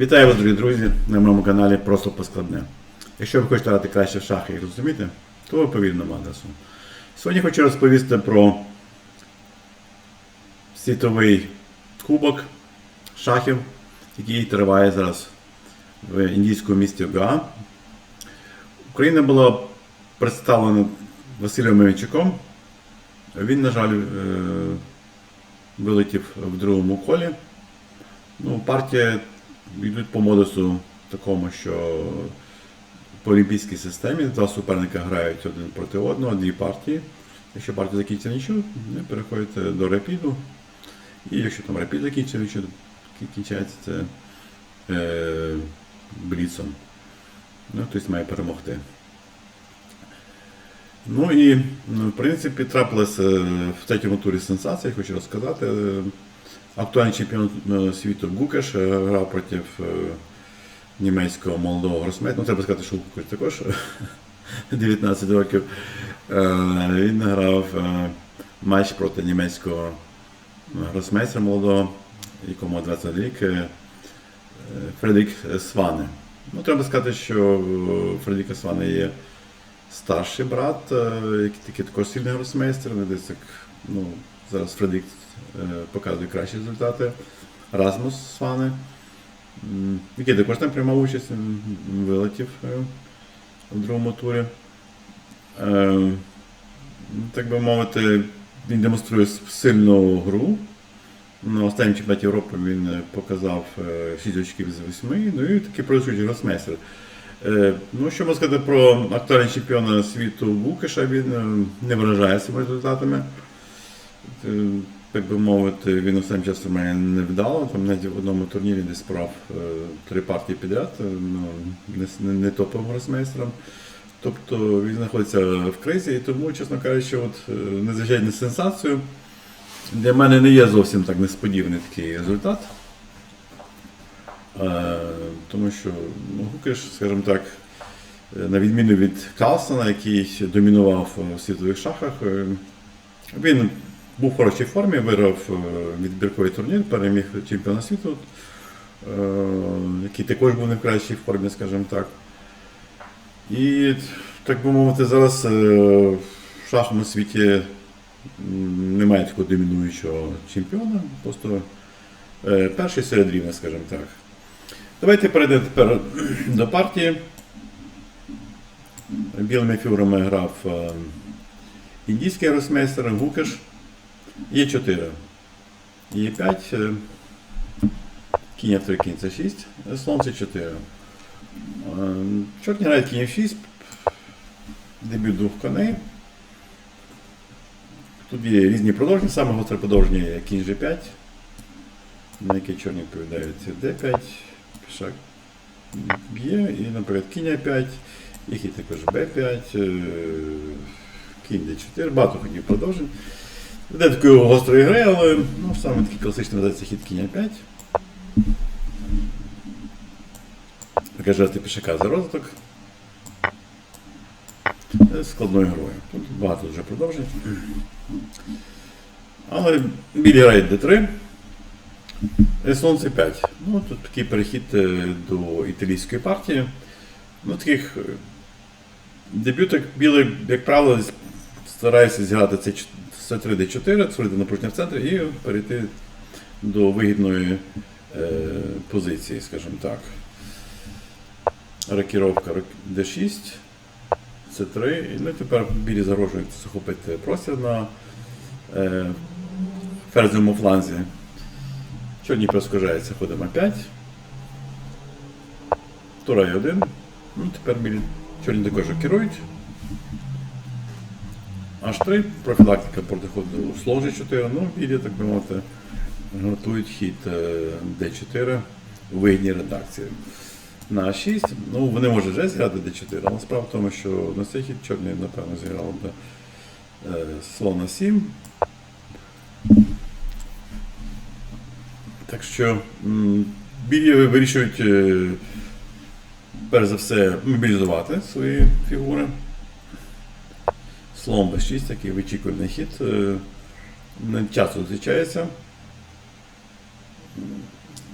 Вітаю вас, дорогі друзі, на моєму каналі Просто Поскладне. Якщо ви хочете грати краще в шахи і розуміти, то ви по вільному адресу. Сьогодні хочу розповісти про світовий кубок шахів, який триває зараз в індійському місті Гоа. Україна була представлена Василем Мельничуком. Він, на жаль, е, вилетів в другому колі. Ну, партія йдуть по модусу такому, що по олімпійській системі два суперника грають один проти одного, дві партії. Якщо партія закінчиться нічого, ви переходите до рапіду. І якщо там рапід закінчиться, якщо кінчається це е, бліцом. Ну, хтось має перемогти. Ну і, ну, в принципі, трапилася в третьому турі сенсація, хочу розказати. Актуальний чемпіон е, світу Гукаш е, грав проти е, німецького молодого гросмейстера. Ну, треба сказати, що Гукаш також 19 років. Він грав матч проти німецького гросмейстера молодого, якому 20 рік, Фредрік Сване. Ну, треба сказати, що в Фредріка Сване є старший брат, який такий також сильний гросмейстер. Вони десь так, ну, зараз Фредрік е, показує кращі результати. Расмус Сване, м, який також там приймав участь, вилетів е, в другому турі. Е, Так би мовити, він демонструє сильну гру. На останньому чемпіонаті Європи він е, показав 6 очків з 8, ну і такий продовжуючий гросмейстер. Е, Ну, що можна сказати про актуального чемпіона світу Лукаша, він е, не вражає себе результатами. Е, Так би мовити, він останнім часом має невдало. Там навіть в одному турнірі десь справ е, три партії підряд, е, ну, не, не, не топовим гросмейстером. Тобто він знаходиться в кризі, і тому, чесно кажучи, от, незвичайно на сенсацію. Для мене не є зовсім так несподіваний такий результат. Тому що ну, Гукеш, скажімо так, на відміну від Калсона, який домінував в світових шахах, він був в хорошій формі, виграв е, відбірковий турнір, переміг чемпіона світу, е, який також був не в кращій формі, скажімо так. І, так би мовити, зараз е, в шаховому світі немає такого домінуючого чемпіона, просто перший серед рівня, скажімо так. Давайте перейдемо тепер до партії. Білими фігурами грав індійський гросмейстер Гукаш. Є 4. Є 5. е, Кінь F3, кінь це 6, слон це 4. Е, Чорні грають кінь F6, дебют двох коней. Тут є різні продовження, саме гостре продовження є кінь G5, на яке чорні відповідають D5, пішак б'є, і, наприклад, кінь А5, і також Б5, е, кінь D4, багато ходів продовжень. Де такої гострої гри, але ну, саме такий класичний ведеться хід кінь А5. Така жести пішака за розвиток. Е, Складною грою. Тут багато вже продовжень. Але білі грають D3. Е, Слон C5. Ну, тут такий перехід е, до італійської партії. Ну, таких е, дебюток білий, як правило, старається зіграти це C3 D4, створити напруження в центрі і перейти до вигідної е, позиції, скажімо так. Рокіровка D6, C3. І ну, тепер білі загрожують захопити простір на е, ферзовому фланзі. Чорні перескажається ходом А5. Тура Е1. Ну, тепер білі чорні також керують. H3, профілактика проти ходу G4, ну, білі, так би мовити, готують хід е, D4 у вигідній редакції. На А6, ну вони можуть вже зіграти D4, але справа в тому, що на цей хід чорний, напевно, зіграв би е, слон А7. Так що білі вирішують е, перш за все мобілізувати свої фігури. Слон Б6, такий вичікувальний хід. е, Не часто зустрічається.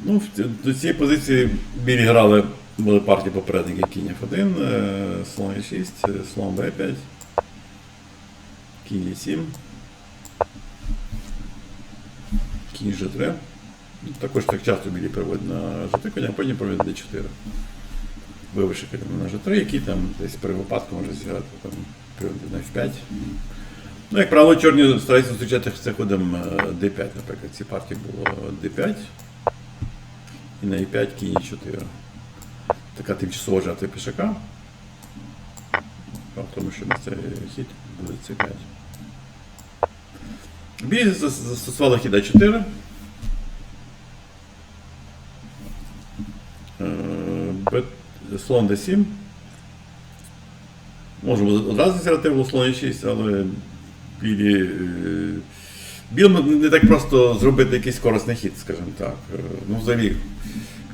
Ну, до цієї позиції білі грали були партії попередники кінь F1, е, слон E6, е, слон B5, кінь E7, кінь G3. Ну, Також так часто білі проводять на G3 коня, а потім проводять D4. Вивише коня на G3, який там десь при випадку може зіграти там на F5. Ну, як правило, чорні стараються це ходом е, D5, наприклад. Ці партії було D5 і на E5 кінь E4. Така тимчасова жертва пішака. Справа в тому, що на цей хід буде C5. Білі зас- застосували хід А4. Е, Слон D7. Можемо одразу зіграти слон E6, але білі. е, Білим не так просто зробити якийсь корисний хід, скажімо так. Е, Ну, взагалі,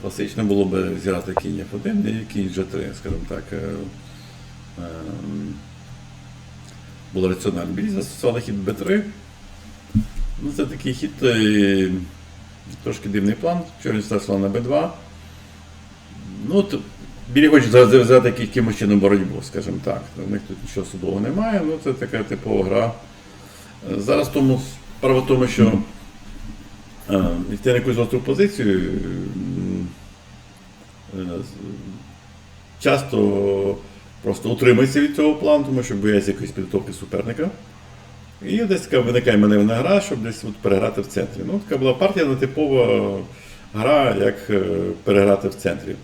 класично було б зіграти кінь F1 і кінь G3, скажімо так. Е, Було раціонально. Білі застосували хід B3. Ну, це такий хід, трошки дивний план. Чорний став на B2. Ну, білі хочуть зав'язати якимось чином боротьбу, скажімо так. У них тут нічого судового немає, ну це така типова гра. Зараз тому справа в тому, що е, йти на якусь остру позицію е, часто просто утримується від цього плану, тому що бояться якоїсь підготовки суперника. І десь така виникає маневрена гра, щоб десь от переграти в центрі. Ну, така була партія нетипова гра, як е, переграти в центрі.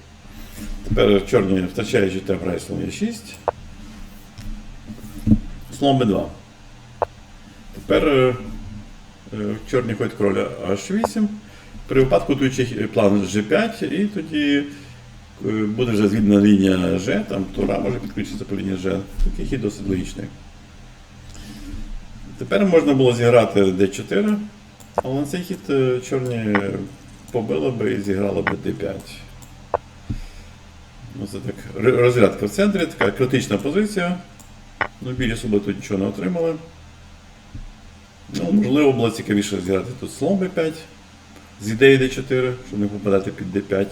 Тепер чорні втрачаючи темп грає слон Е6. Слон Б2. Тепер е, е, чорні ходять короля H8. При випадку готуючи план G5, і тоді е, буде вже звідна лінія G, там Тура може підключитися по лінії G. Такий хід досить логічний. Тепер можна було зіграти D4, але на цей хід чорні побили би і зіграли би D5. Ну, це так, розрядка в центрі, така критична позиція. Ну, білі суби тут нічого не отримали. Ну, можливо, було цікавіше зіграти тут слон b5 з ідеї d4, щоб не попадати під d5.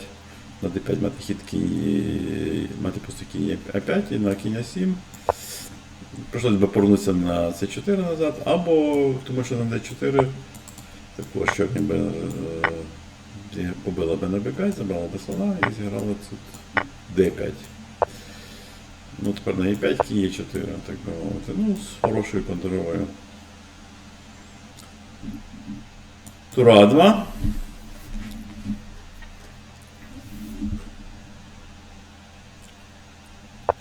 На d5 мати хід кінь, мати просто кінь a5 і на кінь a7. Прийшлось би повернутися на c4 назад, або тому що на d4 також чорні би е, побила би на b5, забрала би слона і зіграла тут d5. Ну, тепер на e5 кінь e4, так би мовити. Ну, з хорошою контровою. Тура 2.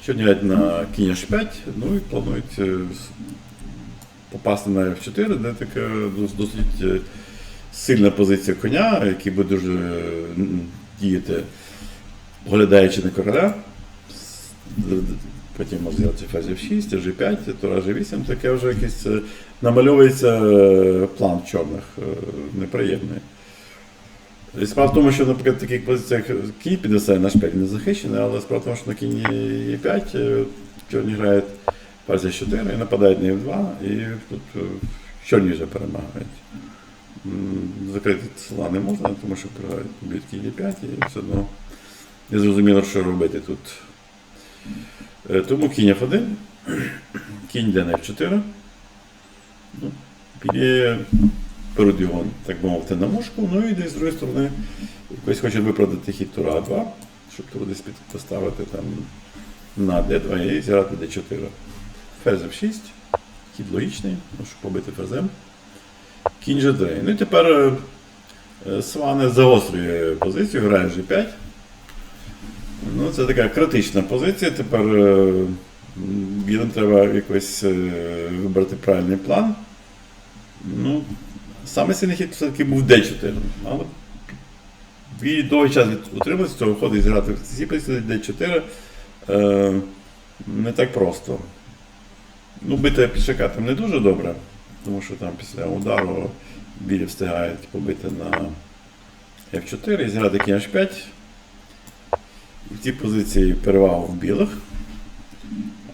Сьогодні грають на кінь h5, ну і планують е, попасти на f4, де дос- досить е, сильна позиція коня, який буде дуже е, діяти, оглядаючи на короля. Потім може зробити фазі f6, g5, тура g8, таке вже якийсь е, намальовується е, план чорних, неприємний. І Справа в тому, що, наприклад, в таких позиціях кінь підвисає наш 5 не захищений, але справа в тому, що на кінь e 5 чорні грають фазі 4 і нападають на F2, і тут чорні вже перемагають. Закрити села не можна, тому що кінь e 5 і все одно не зрозуміло, що робити тут. Е, Тому кінь F1, кінь йде на F4. Ну, піде його, так би мовити, на мушку, ну і десь з другої сторони якось хочуть виправдати хід тура 2, щоб туди десь поставити там на d2 і зіграти d4. Ферзь f6, хід логічний, ну, щоб побити ферзем. Кінь g3. Ну і тепер е, е, Сване загострює позицію, грає g5. Ну, це така критична позиція. Тепер е, м, білим треба якось вибрати правильний план. Ну, саме сильний хід все-таки був D4. Але він довгий час утримався, ходу і зіграти в цій позиції D4 е, не так просто. Ну, бити пішака там не дуже добре, тому що там після удару білі встигають побити на F4 і зіграти кінь H5. І в цій позиції перевага в білих.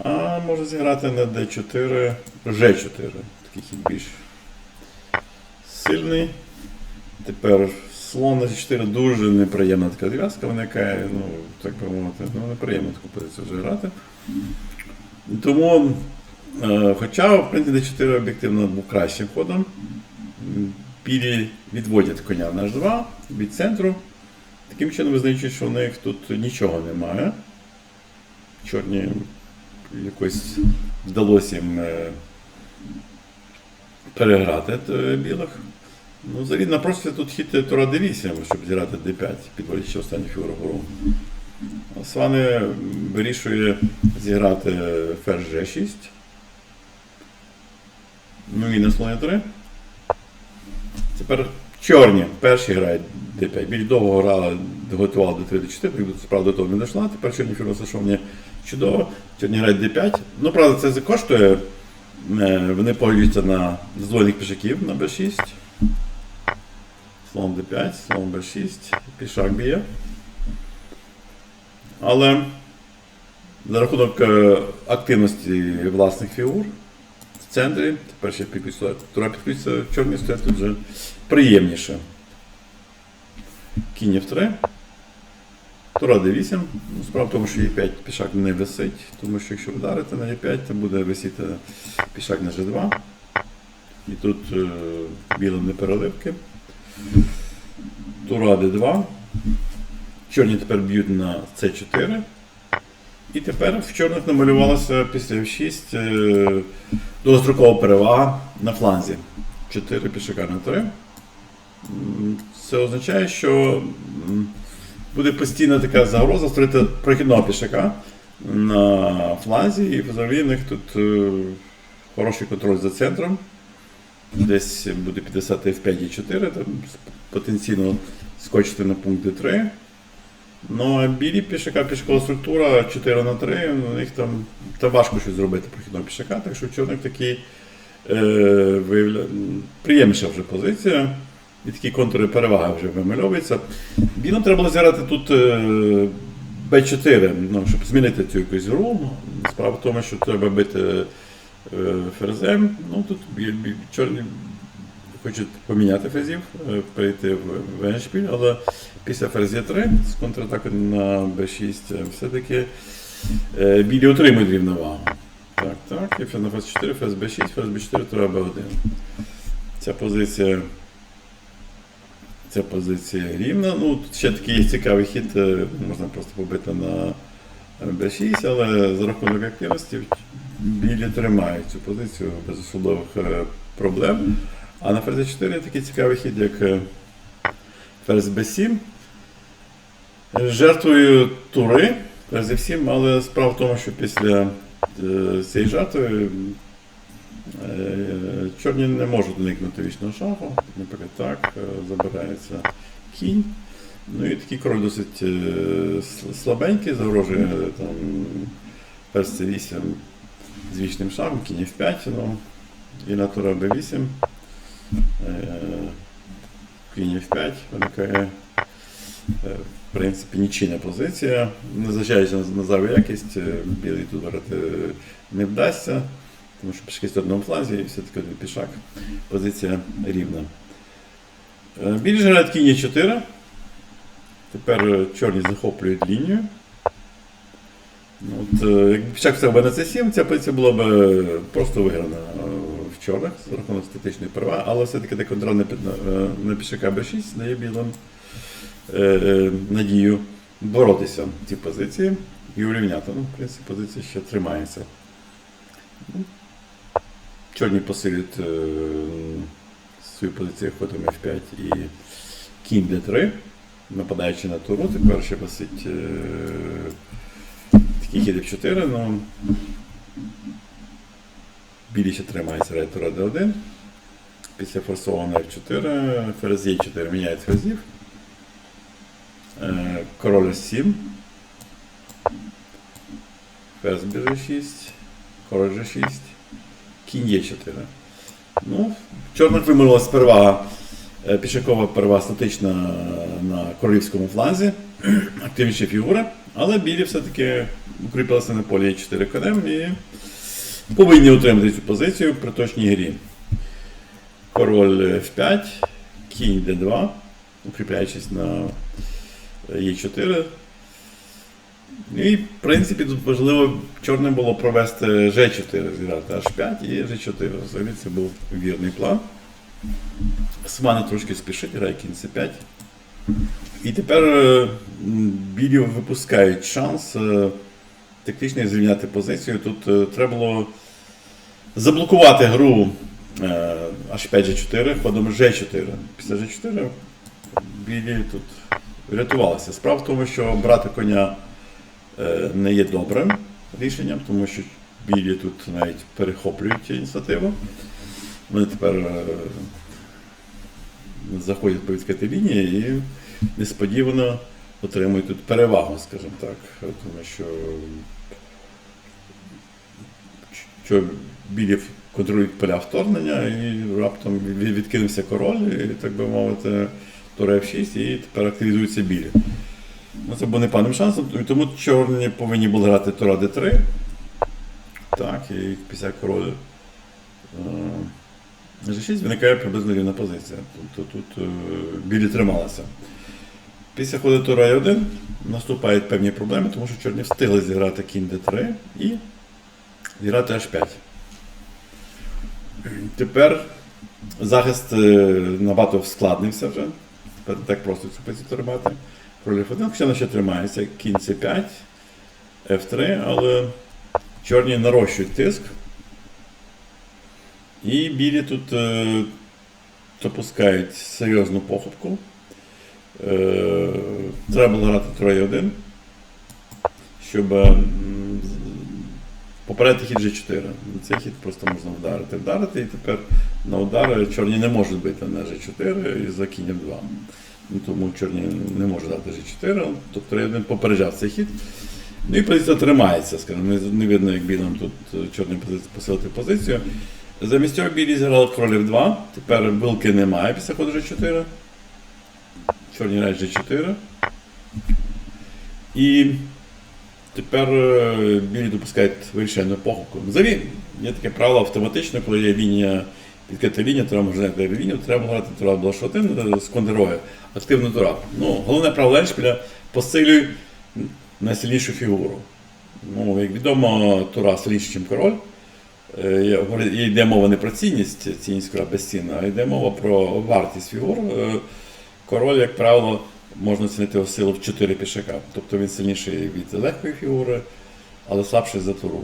А може зіграти на D4, G4. Такий хід більш сильний. Тепер слон на 4 дуже неприємна така зв'язка виникає, ну, так би мовити, ну, неприємно таку позицію вже грати. Тому, хоча, в принципі, d4 об'єктивно був кращим ходом, білі відводять коня на h2 від центру. Таким чином визнаючи, що в них тут нічого немає. Чорні якось вдалося їм е, переграти е, білих. Ну, взагалі на прості тут хід Тура d8, щоб зіграти d5, підводячи останню фігуру гору. А Свани вирішує зіграти ферзь g6. Ну і на слоні 3. Тепер чорні перші грають d5. Білі довго грали, готували до 3 до 4, справа до того не дійшла. Тепер чорні фігури розташовані чудово. Чорні грають d5. Ну, правда, це коштує. Е, Вони погоджуються на здвоєних пішаків на b6. Слон d5, слон b6, пішак б'є. Але за рахунок е, активності власних фігур центрі, тепер ще тура підключиться в чорній тут вже приємніше. Кінь f3. Тура d8. Ну, справа в тому, що e5 пішак не висить, тому що якщо вдарити на e5, то буде висіти пішак на g2. І тут е, білим не переливки. Тура d2. Чорні тепер б'ють на c4. І тепер в чорних намалювалося після f6 е, довгострокова перевага на фланзі. 4 пішака на 3. Це означає, що буде постійна така загроза створити прохідного пішака на фланзі, і взагалі в них тут е, хороший контроль за центром. Десь буде 50 F5 і 4, там потенційно скочити на пункт D3. Ну, а білі пішака, пішкова структура 4 на 3, у них там, там важко щось зробити прохідного пішака, так що в чорних такий е, виявля... приємніша вже позиція. І такі контури переваги вже вимальовуються. Білим треба було зіграти тут е, B4, ну, щоб змінити цю якусь гру. Ну, Справа в тому, що треба бити е, ферзем. Ну, тут чорні хочуть поміняти ферзів, е, перейти в Веншпіль, але після ферзя 3 з контратаки на b6 е, все-таки е, білі отримують рівновагу. Так, так, ферзь на ферзь 4, ферзь b6, ферзь b4, тура b1. Ця позиція. Ця позиція рівна. Ну, тут ще такий цікавий хід, е, можна просто побити на b6, але за рахунок активності білі тримають цю позицію без особливих проблем. А на ферзі 4 такий цікавий хід, як ферзь b7. З Жертвою тури ферзь f7, але справа в тому, що після е, цієї жертви е, чорні не можуть уникнути вічного шаху. Наприклад, так, е, забирається кінь. Ну і такий король досить е, слабенький, загрожує е, там ферзь c8 з вічним шахом, кінь f5, ну, і на тура b8. Е, Кінь F5 виникає е, в принципі нічийна позиція. Незважаючи на, на зайву якість, е, білий тут виграти не вдасться, тому що пішки з одному фланзі і все-таки один пішак. Позиція рівна. Е, Білі грають кінь Е4. Тепер е, чорні захоплюють лінію. Ну, От, е, якби пішак взяв би на c7, ця позиція була б е, просто виграна е, в чорних за рахунок статичної переваги, але все-таки де контроль на, під- на, на пішака b6 дає білим е, е, надію боротися в цій позиції і урівняти. Ну, в принципі, позиція ще тримається. Ну, Чорні посилюють е, свою позицію ходом f5 і кінь d3, нападаючи на туру, тепер ще висить е, такий хід f4, ну білі ще тримається рейд d1. Після форсованого f4, ферзь e4 міняє ферзів. Е, Король С7. Ферзь bg6, король g6, кінь Е4. Ну, чорних вимирилась перевага, е, пішакова перевага статична на королівському фланзі, активніші фігури, але білі все-таки укріпилися на полі Е4 конем і повинні утримати цю позицію при точній грі. Король F5, кінь D2, укріпляючись на Е4. І, в принципі, тут важливо чорним було провести G4, зіграти H5 і G4. Взагалі це був вірний план. Смани трошки спішить, грає кінь C5. І тепер е, білі випускають шанс е, тактично звільняти позицію. Тут е, треба було заблокувати гру е, H5 G4 ходом G4. Після G4 білі тут врятувалися. Справа в тому, що брати коня е, не є добрим рішенням, тому що білі тут навіть перехоплюють ініціативу. Вони тепер е, заходять по відкритій лінії і несподівано отримують тут перевагу, скажімо так. Тому що, що білі контролюють поля вторгнення і раптом відкинувся король, і, так би мовити, тур F6, і тепер активізуються білі. Ну, це був непевним шансом, тому чорні повинні були грати тура D3. Так, і після король е, G6 виникає приблизно рівна позиція. Тобто тут е, білі трималися. Після ходу тура E1 наступають певні проблеми, тому що чорні встигли зіграти кінь D3 і зіграти H5. Тепер захист е, набагато вскладнився вже. Тепер не так просто цю позицію тримати. Король F1, хоча вона ще тримається. Кінь C5, F3, але чорні нарощують тиск. І білі тут е, допускають серйозну похибку. Е, треба було грати троє 1 щоб м, хід G4. Цей хід просто можна вдарити. Вдарити, і тепер на удари чорні не можуть бити на G4 і за кінь 2. Ну, тому чорні не можуть дати G4, тобто один попереджав цей хід. Ну і позиція тримається, скажімо, не, не видно, як білим тут чорним посилити позицію. Замість цього білі зіграли король F2, тепер вилки немає після ходу G4. Чорні грають G4. І тепер е, білі допускають вирішальну похибку. Взагалі, є таке правило автоматично, коли є лінія, відкрита лінія, треба можна знайти лінію, треба грати тура блош 1 з кондерою, активну тура. Ну, головне правило Еншпіля посилюй найсильнішу фігуру. Ну, як відомо, тура сильніше, ніж король. Е, і Йде мова не про цінність, цінність кора безцінна, а йде мова про вартість фігур. Е, Король, як правило, можна оцінити його силу в 4 пішака. Тобто він сильніший від легкої фігури, але слабший за туру.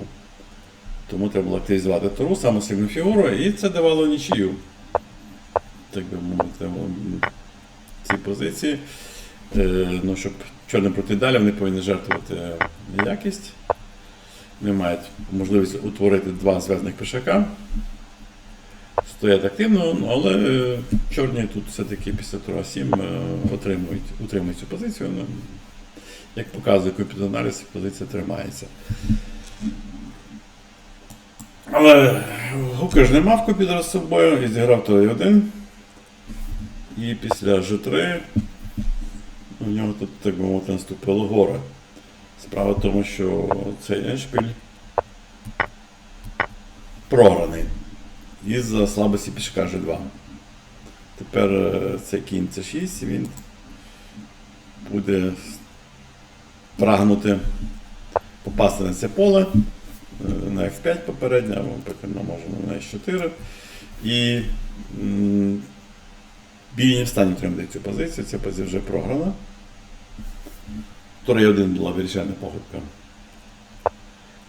Тому треба було активізувати туру, саму сильну фігуру, і це давало нічию. Так би мовити, ці позиції. Е, ну, щоб чорним проти далі, вони повинні жертвувати якість. Вони мають можливість утворити два зв'язних пішака. Стоять активно, ну, але е, чорні тут все-таки після тура 7 е, отримують, утримують цю позицію. Ну, як показує комп'ютер-аналіз, позиція тримається. Але Гука ж не мав комп'ютера з собою і зіграв той один. І після G3 у нього тут, так би мовити, наступило горе. Справа в тому, що цей еншпіль програний із-за слабості пішка G2. Тепер е, цей кінь C6, він буде прагнути попасти на це поле е, на F5 попередньо, або ми можемо на H4. І білі не встані отримати цю позицію, ця позиція вже програна. Тура 1 була вирішальна похибка.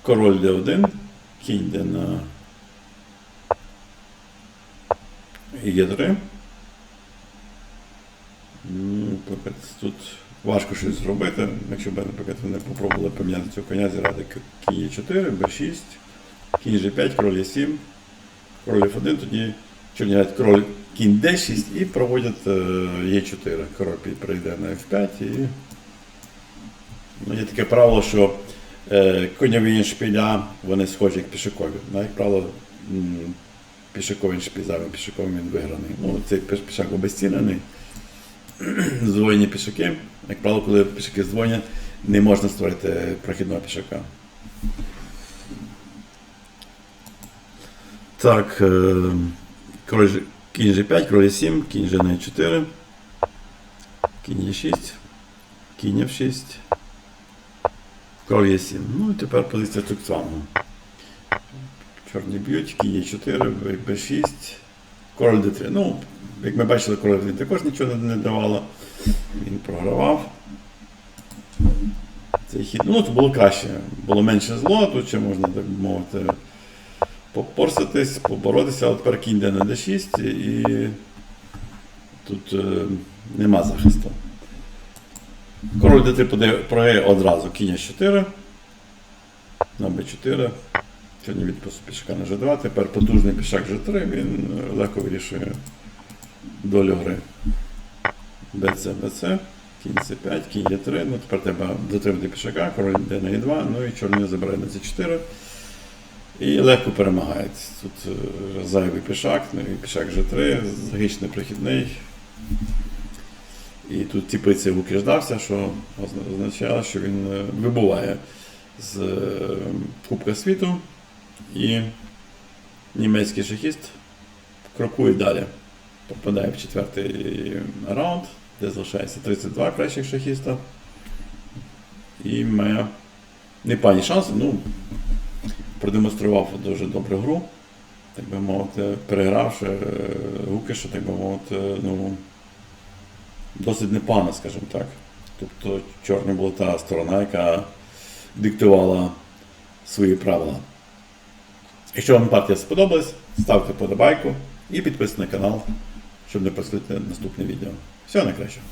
Король D1, кінь йде на Є3. Ну, наприклад, Тут важко щось зробити. Якщо б, наприклад, вони попробували поміняти цього коня, зіграти к- кінь Е4, Б6, кінь G5, король Е7, король F1, тоді чорні король кінь D6 і проводять е, Е4. Король прийде на F5 і ну, є таке правило, що е, коньові шпіля вони схожі як пішакові. Ну, як правило, м, пішаковий шпіль, зараз він виграний. Ну, цей пішак обезцінений. Здвоєні пішаки. Як правило, коли пішаки здвоєні, не можна створити прохідного пішака. Так, е, король кінь G5, король 7, кінь на 4. Кінь є 6. Кінь F6. Король є 7. Ну і тепер позиція Цукцвангу. Чорні б'ють, є 4, Б6, король Д3. Ну, як ми бачили, король він також нічого не давало. Він програвав. Цей хід. Ну, це було краще. Було менше зло, тут ще можна, так мовити, попорситись, поборотися, але тепер кінь йде на d6 і тут е, нема захисту. Король d3 подає- програє одразу кінь 4 на b4. Чорні від пішака на g2. Тепер потужний пішак g3, він е, легко вирішує долю гри. BC, BC, кінь C5, кінь Е3, ну тепер треба затримати пішака, король йде на Е2, ну і чорний забирає на C4. І легко перемагають. Тут е, зайвий пішак, ну і пішак G3, загіч непрохідний. І тут тіпиці укріждався, що озна- означало, що він е, вибуває з Кубка світу. І німецький шахіст крокує далі. Попадає в четвертий раунд, де залишається 32 кращих шахіста. І має непогані шанси. Ну, продемонстрував дуже добру гру, так би мовити, перегравши е, Гукеша, так би мовити, ну, досить непогано, скажімо так. Тобто чорна була та сторона, яка диктувала свої правила. Якщо вам партія сподобалась, ставте подобайку і підписуйтесь на канал, щоб не пропустити наступне відео. Всього найкращого.